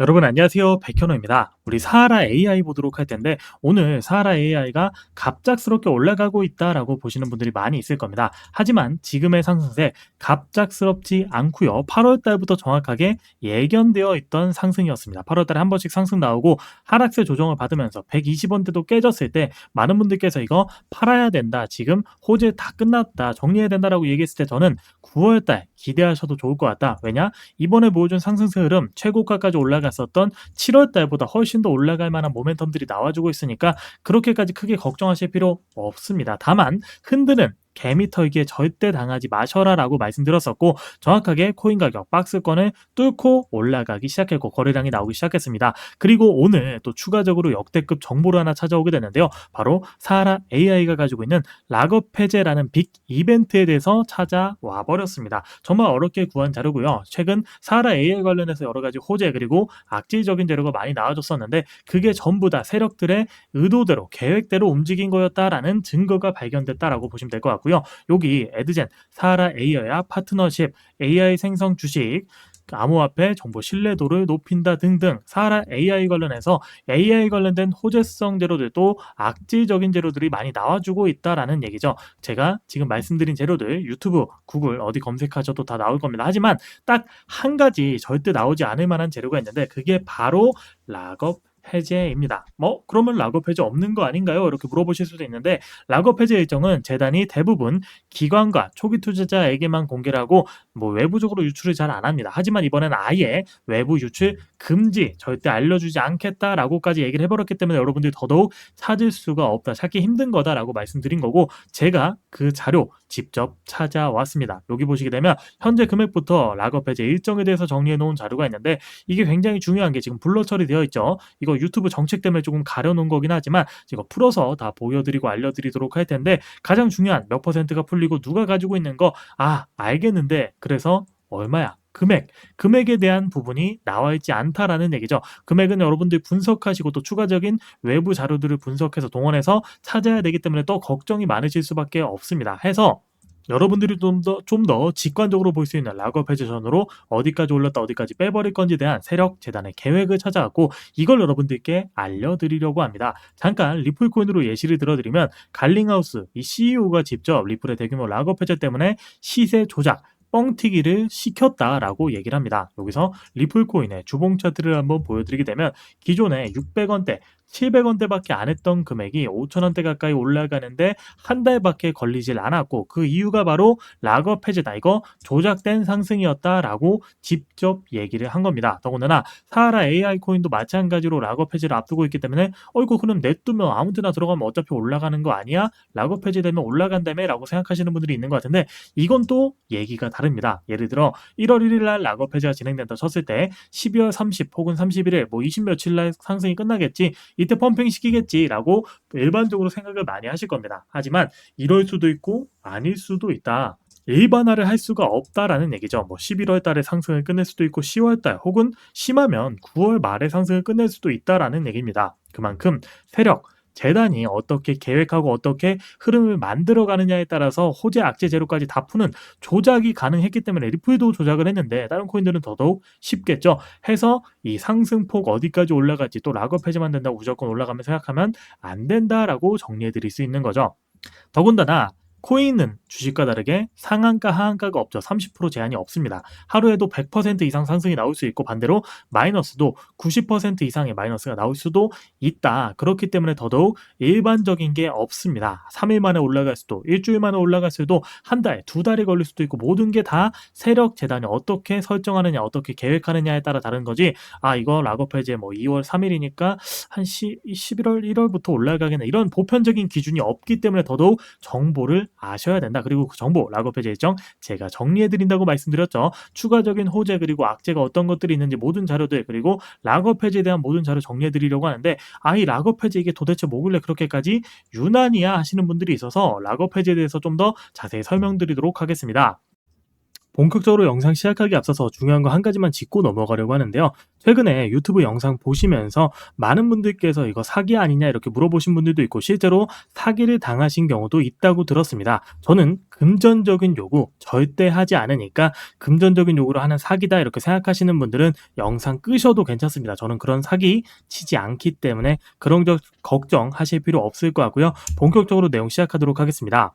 여러분 안녕하세요. 백현우입니다. 우리 사하라 AI 보도록 할 텐데 오늘 사하라 AI가 갑작스럽게 올라가고 있다라고 보시는 분들이 많이 있을 겁니다. 하지만 지금의 상승세 갑작스럽지 않고요. 8월 달부터 정확하게 예견되어 있던 상승이었습니다. 8월 달에 한 번씩 상승 나오고 하락세 조정을 받으면서 120원대도 깨졌을 때 많은 분들께서 이거 팔아야 된다. 지금 호재 다 끝났다. 정리해야 된다라고 얘기했을 때 저는 9월 달 기대하셔도 좋을 것 같다. 왜냐? 이번에 보여준 상승세 흐름 최고가까지 올라갔었던 7월 달보다 훨씬 더 올라갈 만한 모멘텀들이 나와주고 있으니까 그렇게까지 크게 걱정하실 필요 없습니다. 다만 흔드는 개미털기에 절대 당하지 마셔라라고 말씀드렸었고 정확하게 코인 가격 박스권을 뚫고 올라가기 시작했고 거래량이 나오기 시작했습니다. 그리고 오늘 또 추가적으로 역대급 정보를 하나 찾아오게 되는데요. 바로 사하라 AI가 가지고 있는 락업 해제라는 빅 이벤트에 대해서 찾아와 버렸습니다. 정말 어렵게 구한 자료고요. 최근 사하라 AI 관련해서 여러 가지 호재 그리고 악질적인 재료가 많이 나와줬었는데 그게 전부 다 세력들의 의도대로 계획대로 움직인 거였다라는 증거가 발견됐다라고 보시면 될 것 같고 있고요. 여기 에드젠, 사하라 AI와 파트너십, AI 생성 주식, 암호화폐 정보 신뢰도를 높인다 등등 사하라 AI 관련해서 AI 관련된 호재성 재료들도 악질적인 재료들이 많이 나와주고 있다라는 얘기죠. 제가 지금 말씀드린 재료들 유튜브, 구글 어디 검색하셔도 다 나올 겁니다. 하지만 딱 한 가지 절대 나오지 않을 만한 재료가 있는데 그게 바로 락업 해제입니다. 뭐 그러면 락업 해제 없는 거 아닌가요? 이렇게 물어보실 수도 있는데 락업 해제 일정은 재단이 대부분 기관과 초기 투자자에게만 공개를 하고 뭐 외부적으로 유출을 잘 안 합니다. 하지만 이번에는 아예 외부 유출 금지 절대 알려주지 않겠다라고까지 얘기를 해버렸기 때문에 여러분들이 더더욱 찾을 수가 없다, 찾기 힘든 거다라고 말씀드린 거고 제가 그 자료 직접 찾아왔습니다. 여기 보시게 되면 현재 금액부터 락업 해제 일정에 대해서 정리해 놓은 자료가 있는데 이게 굉장히 중요한 게 지금 블러 처리되어 있죠. 이거 유튜브 정책 때문에 조금 가려놓은 거긴 하지만 제가 풀어서 다 보여드리고 알려드리도록 할 텐데 가장 중요한 몇 퍼센트가 풀리고 누가 가지고 있는 거 아 알겠는데 그래서 얼마야 금액, 금액에 대한 부분이 나와 있지 않다라는 얘기죠. 금액은 여러분들이 분석하시고 또 추가적인 외부 자료들을 분석해서 동원해서 찾아야 되기 때문에 또 걱정이 많으실 수밖에 없습니다. 해서 여러분들이 좀 더 좀 더 직관적으로 볼 수 있는 락업 해제선으로 어디까지 올랐다 어디까지 빼버릴 건지 대한 세력 재단의 계획을 찾아왔고 이걸 여러분들께 알려드리려고 합니다. 잠깐 리플 코인으로 예시를 들어드리면 갈링하우스 이 CEO가 직접 리플의 대규모 락업 해제 때문에 시세 조작 뻥튀기를 시켰다라고 얘기를 합니다. 여기서 리플코인의 주봉 차트를 한번 보여드리게 되면 기존에 600원대 700원대밖에 안 했던 금액이 5천원대 가까이 올라가는데 한 달밖에 걸리질 않았고 그 이유가 바로 락업 해제다. 이거 조작된 상승이었다라고 직접 얘기를 한 겁니다. 더군다나 사하라 AI 코인도 마찬가지로 락업 해제를 앞두고 있기 때문에 어이구 그럼 냅두면 아무 데나 들어가면 어차피 올라가는 거 아니야? 락업 해제되면 올라간다며 라고 생각하시는 분들이 있는 것 같은데 이건 또 얘기가 다릅니다. 예를 들어 1월 1일 날 락업 해제가 진행된다 쳤을 때 12월 30 혹은 31일 뭐 20 며칠 날 상승이 끝나겠지 이때 펌핑 시키겠지라고 일반적으로 생각을 많이 하실 겁니다. 하지만 이럴 수도 있고 아닐 수도 있다. 일반화를 할 수가 없다라는 얘기죠. 뭐 11월 달에 상승을 끝낼 수도 있고 10월 달 혹은 심하면 9월 말에 상승을 끝낼 수도 있다라는 얘기입니다. 그만큼 세력, 재단이 어떻게 계획하고 어떻게 흐름을 만들어 가느냐에 따라서 호재 악재 제로까지 다 푸는 조작이 가능했기 때문에 리플도 조작을 했는데 다른 코인들은 더더욱 쉽겠죠. 해서 이 상승폭 어디까지 올라갈지 또 락업 해제만 된다고 무조건 올라가면 생각하면 안 된다라고 정리해 드릴 수 있는 거죠. 더군다나 코인은 주식과 다르게 상한가, 하한가가 없죠. 30% 제한이 없습니다. 하루에도 100% 이상 상승이 나올 수 있고 반대로 마이너스도 90% 이상의 마이너스가 나올 수도 있다. 그렇기 때문에 더더욱 일반적인 게 없습니다. 3일 만에 올라갈 수도, 일주일 만에 올라갈 수도, 한 달, 두 달이 걸릴 수도 있고 모든 게 다 세력 재단이 어떻게 설정하느냐, 어떻게 계획하느냐에 따라 다른 거지. 아, 이거 락업 해제 뭐 2월 3일이니까 한 10, 11월, 1월부터 올라가겠네. 이런 보편적인 기준이 없기 때문에 더더욱 정보를 아셔야 된다. 그리고 그 정보, 락업 해제 일정 제가 정리해 드린다고 말씀드렸죠. 추가적인 호재 그리고 악재가 어떤 것들이 있는지 모든 자료들 그리고 락업 해제에 대한 모든 자료 정리해 드리려고 하는데 아이 락업 해제 이게 도대체 뭐길래 그렇게까지 유난이야 하시는 분들이 있어서 락업 해제에 대해서 좀 더 자세히 설명드리도록 하겠습니다. 본격적으로 영상 시작하기 앞서서 중요한 거 한 가지만 짚고 넘어가려고 하는데요. 최근에 유튜브 영상 보시면서 많은 분들께서 이거 사기 아니냐 이렇게 물어보신 분들도 있고 실제로 사기를 당하신 경우도 있다고 들었습니다. 저는 금전적인 요구 절대 하지 않으니까 금전적인 요구로 하는 사기다 이렇게 생각하시는 분들은 영상 끄셔도 괜찮습니다. 저는 그런 사기 치지 않기 때문에 그런 적 걱정하실 필요 없을 것 같고요. 본격적으로 내용 시작하도록 하겠습니다.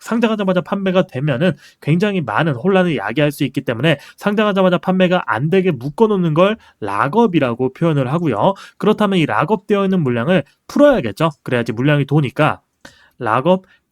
상장하자마자 판매가 되면은 굉장히 많은 혼란을 야기할 수 있기 때문에 상장하자마자 판매가 안 되게 묶어놓는 걸 락업이라고 표현을 하고요. 그렇다면 이 락업되어 있는 물량을 풀어야겠죠. 그래야지 물량이 도니까 락업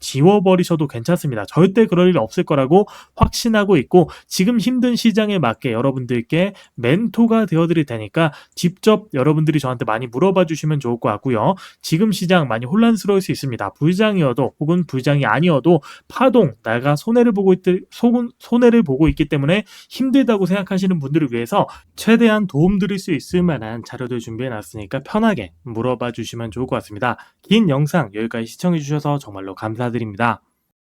지워버리셔도 괜찮습니다. 절대 그럴 일 없을 거라고 확신하고 있고 지금 힘든 시장에 맞게 여러분들께 멘토가 되어드릴 테니까 직접 여러분들이 저한테 많이 물어봐 주시면 좋을 것 같고요. 지금 시장 많이 혼란스러울 수 있습니다. 불장이어도 혹은 불장이 아니어도 파동 내가 손해를 보고 있 손해를 보고 있기 때문에 힘들다고 생각하시는 분들을 위해서 최대한 도움 드릴 수 있을 만한 자료들 준비해 놨으니까 편하게 물어봐 주시면 좋을 것 같습니다. 긴 영상 여기까지 시청해 주셔서 정말로 감사드립니다.